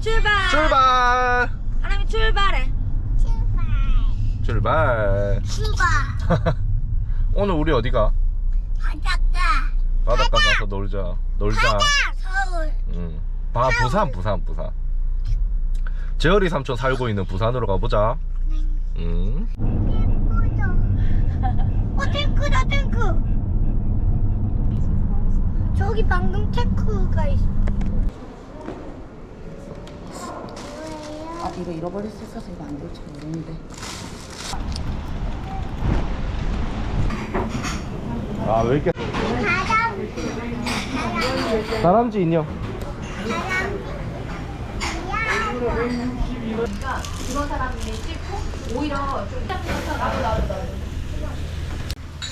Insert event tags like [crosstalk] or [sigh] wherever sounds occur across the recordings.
출발. 출발! 하나님 출발해. 출발. 수가 [laughs] 오늘 우리 어디가? 바닷가. 바닷가 가서 놀자. 놀자. 서울. 응. 바, 부산 부산 부산. 재열이 삼촌 살고 있는 부산으로 가보자. 응. 어 탱크다 탱크 저기 방금 탱크가 있어 아 이거 잃어버릴 수 있어서 이거 안 될지 모르는데. 아 왜 이렇게 다람쥐 인형.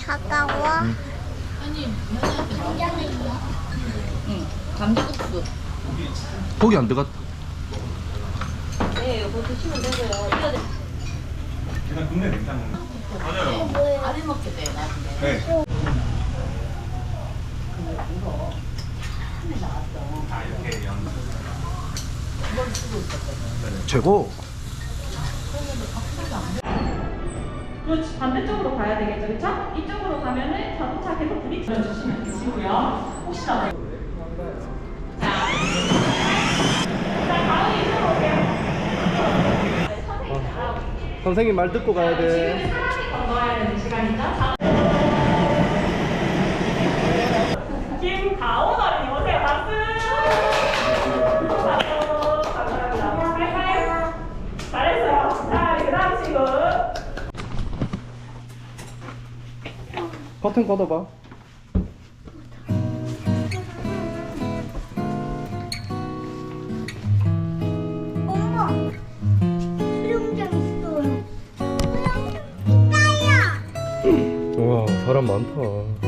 가까워? 응. 감자국수 고기 안 들어갔 네 이거 드시면 되고요. 그냥 국내 냉장고. 아래 먹게 돼요 나중에. 네. 최고. 그 반대쪽으로 가야 되겠죠, 그렇죠? 이쪽으로 가면은 자동차 계속 부딪혀 주시면 되시고요. 혹시나 자, 자 다음 이쪽으로 오세요. 네, 선생님 나가고 선생님 말 듣고 가야 돼 오세요. 박수. 박수. 감사합니다. 하이파이브. 잘했어요. 자, 그다음 친구. 커튼 걷어봐 사람 많다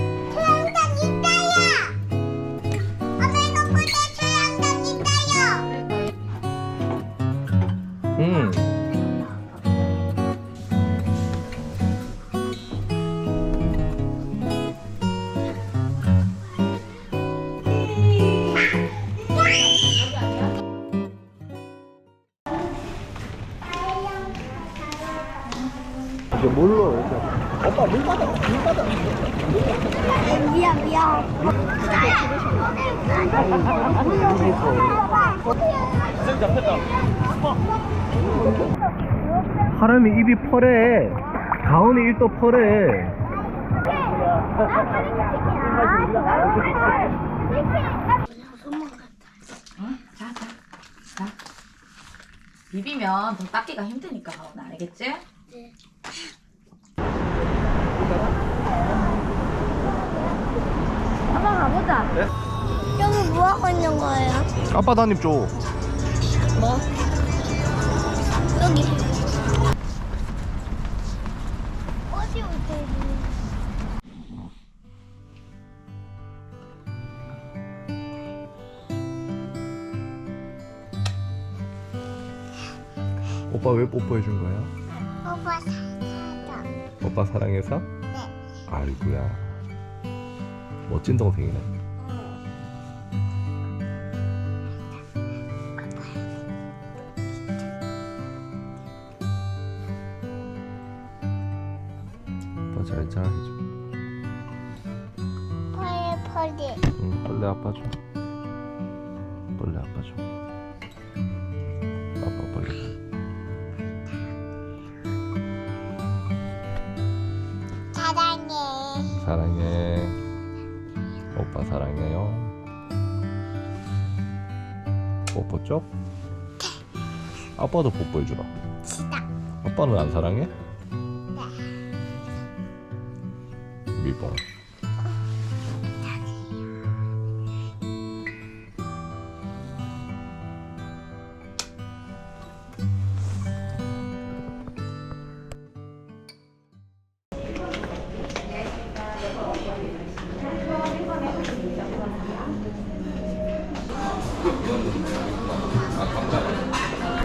뭘로 이렇게. 오빠 물 받아 물 받아. 미안 미안. 사람이 입이 입도 펄해. 자자 자 비비면 더 닦기가 힘드니까 가온아 알겠지? 한번 가보자 네? 여기 뭐 하고 있는 거예요? 아빠 단입 줘 뭐? 여기 어디 올때 오빠 왜 뽀뽀해 준 거야? 오빠 사자 오빠 사랑해서? 네 아이고야 멋진 동생이네. 더 잘자 해줘 펄리 펄리 응 벌레 아빠 줘. 벌레 아빠 줘. 아빠 벌레. 사랑해. 사랑해 오빠 사랑해요. 뽀뽀 쪽? 아빠도 뽀뽀해주라. 아빠는 안 사랑해? 미봉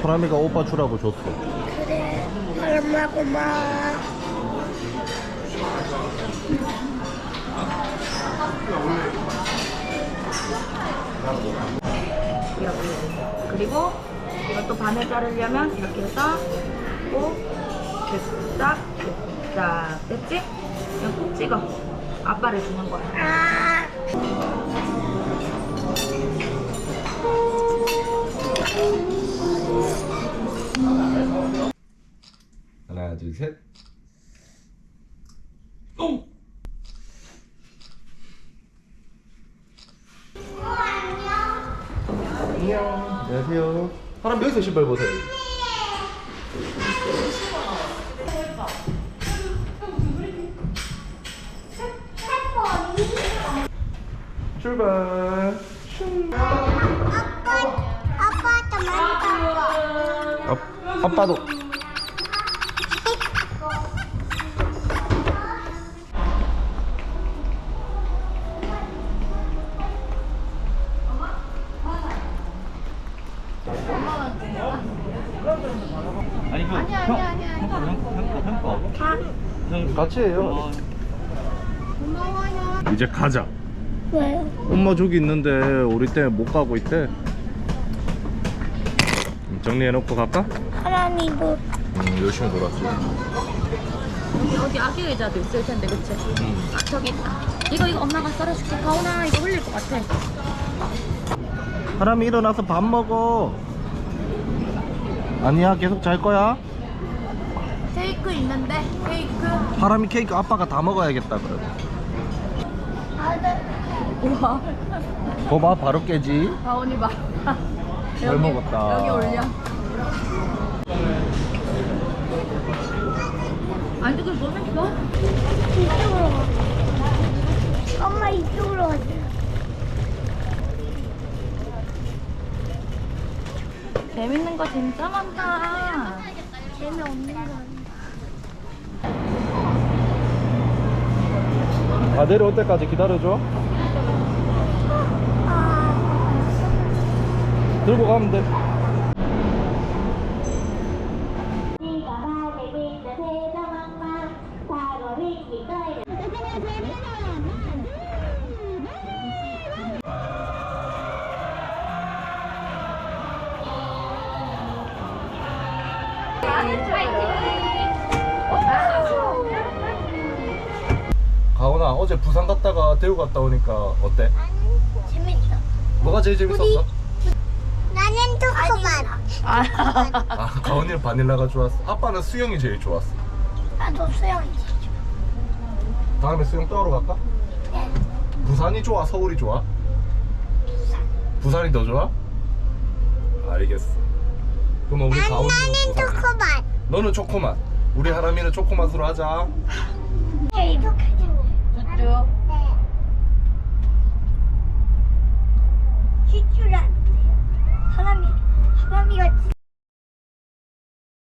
호람이가 오빠 주라고 줬어 그래 얼마 고마워 그리고 이것도 반을 자르려면 이렇게 해서 꼭 이렇게 딱, 딱 됐지? 그냥 콕 찍어. 아빠를 주는 거야. 아. 셋. 안녕. 안녕하세요. 사람 여기서 신발 보세요. 출발. 아빠, 아빠도 만져. 아, 아빠도. 아니 그 아니야 아니야 아니야 형거 형거 같이 해요. 고마워요. 이제 가자. 왜요? 엄마 저기 있는데 우리 때문에 못 가고 있대. 음, 정리해놓고 갈까? 하나님도 음, 열심히 놀았지. 여기 아기 의자도 있을 텐데, 그치? 아, 저기 있다. 이거, 이거 엄마가 썰어줄게. 가온아, 이거 흘릴 것 같아. 사람이 일어나서 밥 먹어. 아니야, 계속 잘 거야. 케이크 있는데, 케이크. 하람이 케이크 아빠가 다 먹어야겠다 그래. 우와. 봐봐, 바로 깨지. 가온이 봐. [laughs] 잘 여기, 먹었다. 여기 올려. 아니, 그걸 뭐 했어? 이쪽으로 가. 엄마 이쪽으로 가자. 재밌는 거 진짜 많다. 재미없는 건. 다 내려올 때까지 기다려줘. 들고 가면 돼. 가온아, 어제 부산 갔다가 대구 갔다 오니까 어때? 재밌어. 뭐가 제일 재밌었어? 나는 초코맛. 아, 가온이는 바닐라가 좋았어. 아빠는 수영이 제일 좋았어. 나도 수영이지. 다음에 수영 또 하러 갈까? 네. 부산이 좋아, 서울이 좋아? 부산이 더 좋아? 알겠어. 그럼 우리 나는 부산. 너는 초코맛 우리 하람이는 초코맛으로 하자. 쭈쭈 시추란 사람이 사람이가